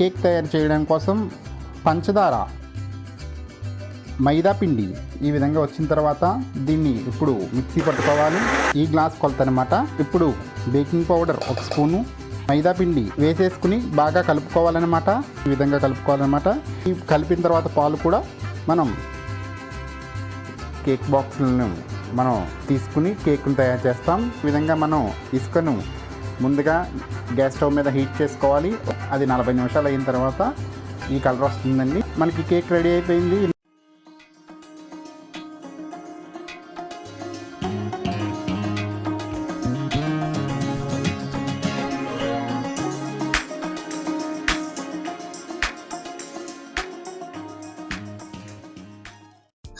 Cake తయారు చేయడం కోసం పంచదార మైదా పిండి ఈ విధంగా వచ్చిన తర్వాత దీన్ని ఇప్పుడు మిక్సీ పట్టుకోవాలి. ఈ గ్లాస్ కొలత అనమాట ఇప్పుడు బేకింగ్ పౌడర్ ఒక స్పూను మైదా పిండి వేసేసుకుని బాగా కలుపుకోవాలన్నమాట. ఈ విధంగా కలుపుకోవాలన్నమాట. ఈ కలిపిన తర్వాత పాలు కూడా మనం కేక్ బాక్సులను మనం తీసుకుని కేక్ను తయారు చేస్తాం. ఈ విధంగా మనం ఇసుకను ముందుగా గ్యాస్ స్టవ్ మీద హీట్ చేసుకోవాలి. అది నలభై నిమిషాలు అయిన తర్వాత ఈ కలర్ వస్తుందండి. మనకి కేక్ రెడీ అయిపోయింది.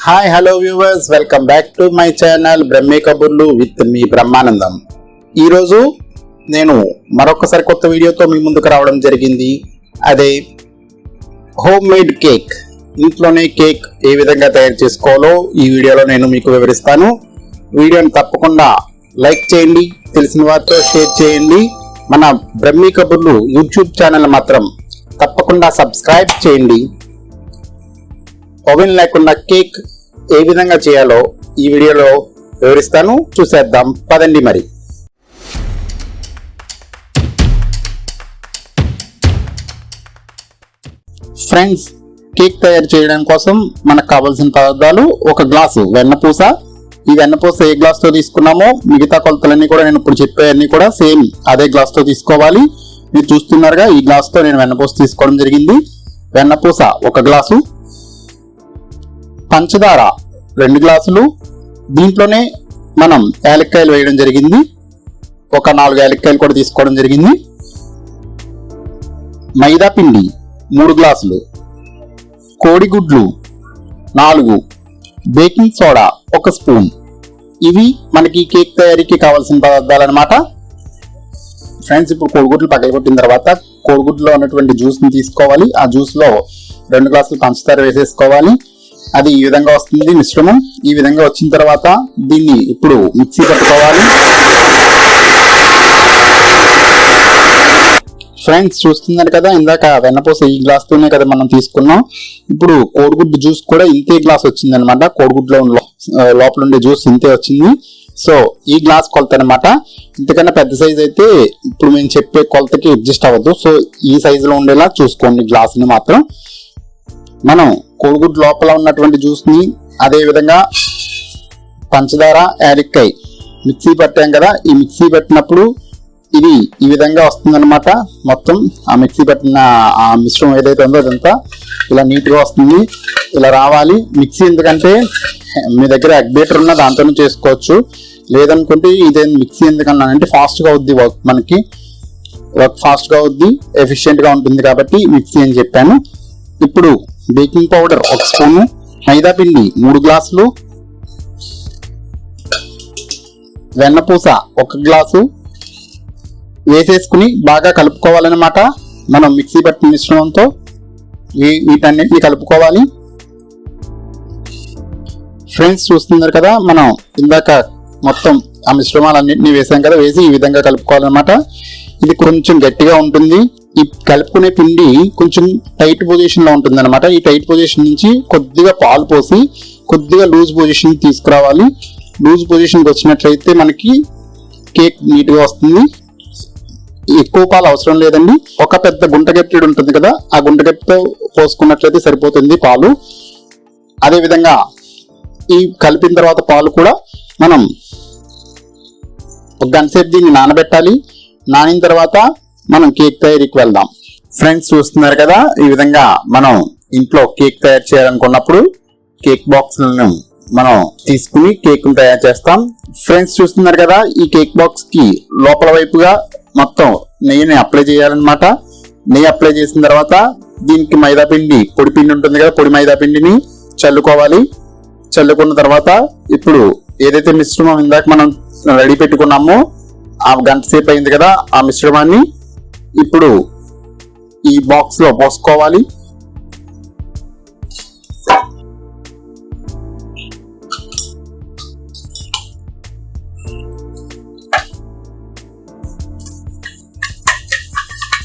Hi hello viewers welcome back to my channel Brahme కబుర్లు విత్ మీ బ్రహ్మానందం ఈరోజు నేను మరొకసారి కొత్త వీడియోతో మీ ముందుకు రావడం జరిగింది. అదే హోమ్ మేడ్ కేక్. ఇంట్లోనే కేక్ ఏ విధంగా తయారు చేసుకోవాలో ఈ వీడియోలో నేను మీకు వివరిస్తాను. వీడియోని తప్పకుండా లైక్ చేయండి తెలిసిన వారితో షేర్ చేయండి. మన బ్రహ్మీ కబుర్లు యూట్యూబ్ ఛానల్ మాత్రం తప్పకుండా సబ్స్క్రైబ్ చేయండి. ఓవెన్ లేకుండా కేక్ ఏ విధంగా చేయాలో ఈ వీడియోలో వివరిస్తాను. చూసేద్దాం. పదండి మరి. ఫ్రెండ్స్ కేక్ తయారు చేయడం కోసం మనకు కావాల్సిన పదార్థాలు ఒక గ్లాసు వెన్నపూస ఈ వెన్నపూస ఏ గ్లాస్తో తీసుకున్నామో మిగతా కొలతలన్నీ కూడా నేను ఇప్పుడు చెప్పేవన్నీ కూడా సేమ్ అదే గ్లాస్తో తీసుకోవాలి. మీరు చూస్తున్నారుగా ఈ గ్లాస్తో నేను వెన్నపూస తీసుకోవడం జరిగింది. వెన్నపూస ఒక గ్లాసు. పంచదార రెండు గ్లాసులు. దీంట్లోనే మనం యాలక్కాయలు వేయడం జరిగింది. ఒక నాలుగు యాలక్కాయలు కూడా తీసుకోవడం జరిగింది. మైదా పిండి మూడు గ్లాసులు. కోడిగుడ్లు నాలుగు. బేకింగ్ సోడా ఒక స్పూన్. ఇవి మనకి కేక్ తయారీకి కావాల్సిన పదార్థాలు అనమాట ఫ్రెండ్స్ ఇప్పుడు కోడిగుడ్లు పగలగొట్టిన తర్వాత కోడిగుడ్లో ఉన్నటువంటి జ్యూస్ని తీసుకోవాలి. ఆ జ్యూస్లో రెండు గ్లాసులు పంచదార వేసేసుకోవాలి. అది ఈ విధంగా వస్తుంది మిశ్రమం. ఈ విధంగా వచ్చిన తర్వాత దీన్ని ఇప్పుడు మిక్సీ పెట్టుకోవాలి. ఫ్రెండ్స్ చూస్తున్నారు కదా ఇందాక వెన్నపూస ఈ గ్లాస్ తోనే కదా మనం తీసుకున్నాం. ఇప్పుడు కోడిగుడ్డు జ్యూస్ కూడా ఇంతే గ్లాస్ వచ్చింది అనమాట కోడిగుడ్లో లోపల ఉండే జ్యూస్ ఇంతే వచ్చింది. సో ఈ గ్లాస్ కొలత అనమాట ఇంతకన్నా పెద్ద సైజ్ అయితే ఇప్పుడు మేము చెప్పే కొలతకి అడ్జస్ట్ అవ్వద్దు సో ఈ size లో ఉండేలా చూసుకోండి గ్లాస్ని మాత్రం. మనం కోడిగుడ్డు లోపల ఉన్నటువంటి జ్యూస్ని అదే విధంగా పంచదార యాలక్కాయ్ మిక్సీ పట్టాం కదా. ఈ మిక్సీ పెట్టినప్పుడు ఇది ఈ విధంగా వస్తుందన్నమాట. మొత్తం ఆ మిక్సీ పట్టిన ఆ మిశ్రమం ఏదైతే ఉందో అదంతా ఇలా నీట్గా వస్తుంది. ఇలా రావాలి. మిక్సీ ఎందుకంటే మీ దగ్గర అగ్బేటర్ ఉన్నా ఉన్న దాంతోనే చేసుకోవచ్చు. లేదనుకుంటే ఇదే మిక్సీ ఎందుకన్నానంటే అంటే ఫాస్ట్గా అవుద్ది వర్క్ మనకి. వర్క్ ఫాస్ట్గా అవుద్ది ఎఫిషియెంట్గా ఉంటుంది కాబట్టి మిక్సీ అని చెప్పాను. ఇప్పుడు బేకింగ్ పౌడర్ ఒక స్పూను మైదా పిండి మూడు గ్లాసులు వెన్నపూస ఒక గ్లాసు వేసేసుకుని బాగా కలుపుకోవాలన్నమాట మనం మిక్సీ పట్టిన మిశ్రమంతో ఈ వీటన్నిటిని కలుపుకోవాలి. ఫ్రెండ్స్ చూస్తున్నారు కదా మనం ఇందాక మొత్తం ఆ మిశ్రమాలన్నింటినీ వేసాం కదా వేసి ఈ విధంగా కలుపుకోవాలన్నమాట ఇది కొంచెం గట్టిగా ఉంటుంది. ఈ కలుపుకునే పిండి కొంచెం టైట్ పొజిషన్లో ఉంటుంది అనమాట ఈ టైట్ పొజిషన్ నుంచి కొద్దిగా పాలు పోసి కొద్దిగా లూజ్ పొజిషన్ తీసుకురావాలి. లూజ్ పొజిషన్కి వచ్చినట్లయితే మనకి కేక్ నీట్గా వస్తుంది. ఎక్కువ పాలు అవసరం లేదండి. ఒక పెద్ద గుంటగట్టెడు ఉంటుంది కదా ఆ గుంటగట్టెతో పోసుకున్నట్లయితే సరిపోతుంది పాలు. అదేవిధంగా ఈ కలిపిన తర్వాత పాలు కూడా మనం ఒక గంటసేపు దీన్ని నానబెట్టాలి. నానిన తర్వాత మనం కేక్ తయారీకి వెళ్దాం. ఫ్రెండ్స్ చూస్తున్నారు కదా ఈ విధంగా మనం ఇంట్లో కేక్ తయారు చేయాలనుకున్నప్పుడు కేక్ బాక్స్లను మనం తీసుకుని కేక్ను తయారు చేస్తాం. ఫ్రెండ్స్ చూస్తున్నారు కదా ఈ కేక్ బాక్స్కి లోపల వైపుగా మొత్తం నెయ్యిని అప్లై చేయాలన్నమాట. నెయ్యి అప్లై చేసిన తర్వాత దీనికి మైదా పిండి పొడి పిండి ఉంటుంది కదా పొడి మైదా పిండిని చల్లుకోవాలి. చల్లుకున్న తర్వాత ఇప్పుడు ఏదైతే మిశ్రమం ఇందాక మనం రెడీ పెట్టుకున్నామో ఆ గంట సేపు అయింది కదా ఆ మిశ్రమాన్ని ఇప్పుడు ఈ బాక్స్లో పోసుకోవాలి.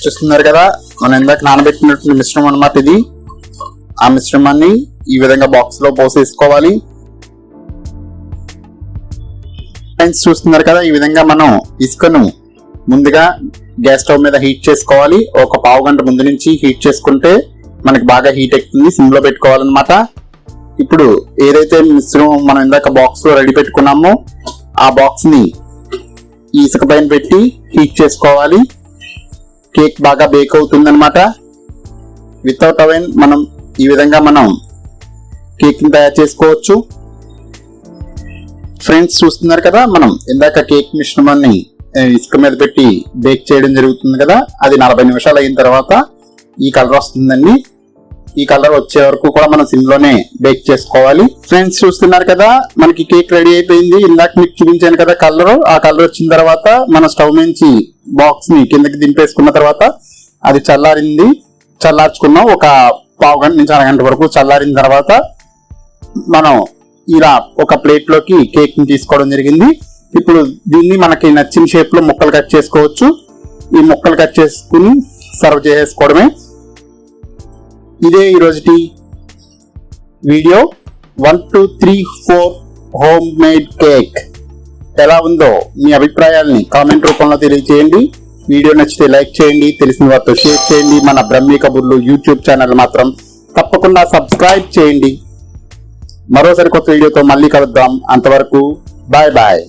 చూస్తున్నారు కదా? మనం ఇందాక నానబెట్టినటువంటి మిశ్రమం అనమాట ఇది. ఆ మిశ్రమాన్ని ఈ విధంగా బాక్స్లో పోసేసుకోవాలి. ఫ్రెండ్స్ చూస్తున్నారు కదా ఈ విధంగా మనం ఇసుకను ముందుగా గ్యాస్ స్టవ్ మీద హీట్ చేసుకోవాలి. ఒక పావు గంట ముందు నుంచి హీట్ చేసుకుంటే మనకి బాగా హీట్ ఎక్కుతుంది. సిమ్లో పెట్టుకోవాలన్నమాట. ఇప్పుడు ఏదైతే మిశ్రమం మనం ఇందాక బాక్స్లో రెడీ పెట్టుకున్నామో ఆ బాక్స్ని ఈ ఇసుక పైన పెట్టి హీట్ చేసుకోవాలి. కేక్ బాగా బేక్ అవుతుంది అనమాట వితౌట్ అవెన్ మనం ఈ విధంగా మనం కేక్ని తయారు చేసుకోవచ్చు. ఫ్రెండ్స్ చూస్తున్నారు కదా మనం ఇందాక కేక్ మిశ్రమాన్ని ఇసుక మీద పెట్టి బేక్ చేయడం జరుగుతుంది కదా అది నలభై నిమిషాలు అయిన తర్వాత ఈ కలర్ వస్తుందండి. ఈ కలర్ వచ్చే వరకు కూడా మనం సిమ్లోనే బేక్ చేసుకోవాలి. ఫ్రెండ్స్ చూస్తున్నారు కదా మనకి కేక్ రెడీ అయిపోయింది. ఇందాక మీకు చూపించాను కదా కలర్. ఆ కలర్ వచ్చిన తర్వాత మన స్టవ్ నుంచి బాక్స్ని కిందకి దింపేసుకున్న తర్వాత అది చల్లారింది చల్లార్చుకున్నాం. ఒక పావు గంట నుంచి అరగంట వరకు చల్లారిన తర్వాత మనం ఇలా ఒక ప్లేట్లోకి కేక్ని తీసుకోవడం జరిగింది. ఇప్పుడు దీన్ని మనకి నచ్చిన షేప్లో ముక్కలు కట్ చేసుకోవచ్చు. ఈ ముక్కలు కట్ చేసుకుని సర్వ్ చేసుకోవడమే ఇదే ఈరోజుటి video one two three four home made cake ఎలా ఉందో మీ అభిప్రాయాల్ని కామెంట్ రూపంలో తెలియజేయండి వీడియో నచ్చితే లైక్ చేయండి తెలిసిన వారితో షేర్ చేయండి. మన బ్రహ్మీ కబుర్లు యూట్యూబ్ ఛానల్ మాత్రం తప్పకుండా సబ్స్క్రైబ్ చేయండి. మరోసారి కొత్త వీడియోతో మళ్ళీ కలుద్దాం. అంతవరకు బాయ్ బాయ్.